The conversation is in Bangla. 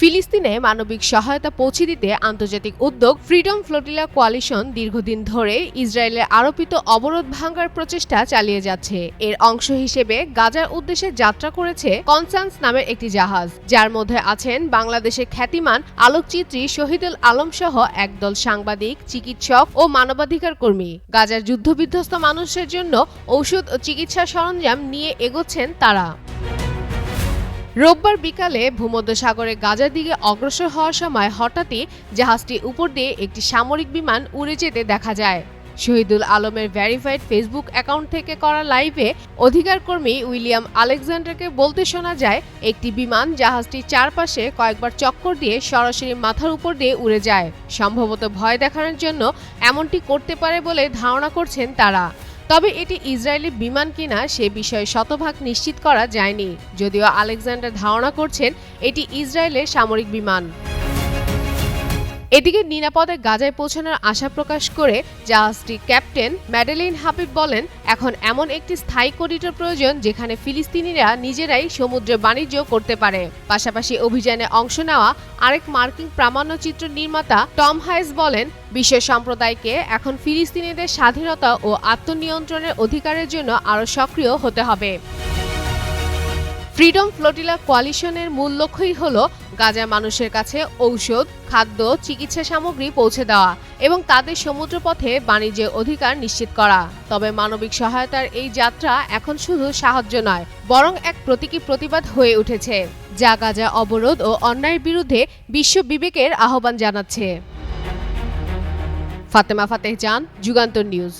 ফিলিস্তিনে মানবিক সহায়তা পৌঁছে দিতে আন্তর্জাতিক উদ্যোগ ফ্রিডম ফ্লোটিলা কোয়ালিশন দীর্ঘদিন ধরে ইসরায়েলের আরোপিত অবরোধ ভাঙ্গার প্রচেষ্টা চালিয়ে যাচ্ছে। এর অংশ হিসেবে গাজার উদ্দেশ্যে যাত্রা করেছে কনসান্স নামের একটি জাহাজ। যার মধ্যে আছেন বাংলাদেশের খ্যাতিমান আলোকচিত্রী শহীদুল আলম সহ একদল সাংবাদিক, চিকিৎসক ও মানবাধিকার কর্মী। গাজার যুদ্ধবিধ্বস্ত মানুষের জন্য ঔষধ ও চিকিৎসা সরঞ্জাম নিয়ে এগোচ্ছেন তারা। রোববার বিকালে ভূমধ্যসাগরে গাজার দিকে অগ্রসর হওয়ার সময় হঠাৎই জাহাজটি উপর দিয়ে একটি সামরিক বিমান উড়ে যেতে দেখা যায়। শহীদুল আলমের ভেরিফাইড ফেসবুক অ্যাকাউন্ট থেকে করা লাইভে অধিকার কর্মী উইলিয়াম আলেকজান্ডারকে বলতে শোনা যায়, একটি বিমান জাহাজটির চারপাশে কয়েকবার চক্কর দিয়ে সরাসরি মাথার উপর দিয়ে উড়ে যায়। সম্ভবত ভয় দেখানোর জন্য এমনটি করতে পারে বলে ধারণা করছেন তারা। তবে এটি ইসরায়েলি বিমান কিনা সে বিষয়ে শতভাগ নিশ্চিত করা যায়নি, যদিও আলেকজান্ডার ধারণা করছেন এটি ইসরায়েলের সামরিক বিমান। এদিকে নিরাপদে গাজায় পৌঁছানোর আশা প্রকাশ করে জাহাজটির ক্যাপ্টেন ম্যাডেলিন হাবিব বলেন, এখন এমন একটি স্থায়ী করিডোর প্রয়োজন যেখানে ফিলিস্তিনিরা নিজেরাই সমুদ্রে বাণিজ্য করতে পারে। পাশাপাশি অভিযানে অংশ নেওয়া আরেক মার্কিন প্রামাণ্যচিত্র নির্মাতা টম হাইস বলেন, বিশ্ব সম্প্রদায়কে এখন ফিলিস্তিনিদের স্বাধীনতা ও আত্মনিয়ন্ত্রণের অধিকারের জন্য আরও সক্রিয় হতে হবে। ফ্রিডম ফ্লোটিলা কোয়ালিশনের মূল লক্ষ্যই হল গাজার মানুষের কাছে ঔষধ, খাদ্য, চিকিৎসা সামগ্রী পৌঁছে দেওয়া এবং তাদের সমুদ্রপথে বাণিজ্যের অধিকার নিশ্চিত করা। তবে মানবিক সহায়তার এই যাত্রা এখন শুধু সাহায্য নয়, বরং এক প্রতীকী প্রতিবাদ হয়ে উঠেছে, যা গাজা অবরোধ ও অন্যায়ের বিরুদ্ধে বিশ্ব বিবেকের আহ্বান জানাচ্ছে। ফাতেমা ফাতেহ জান, যুগান্তর নিউজ।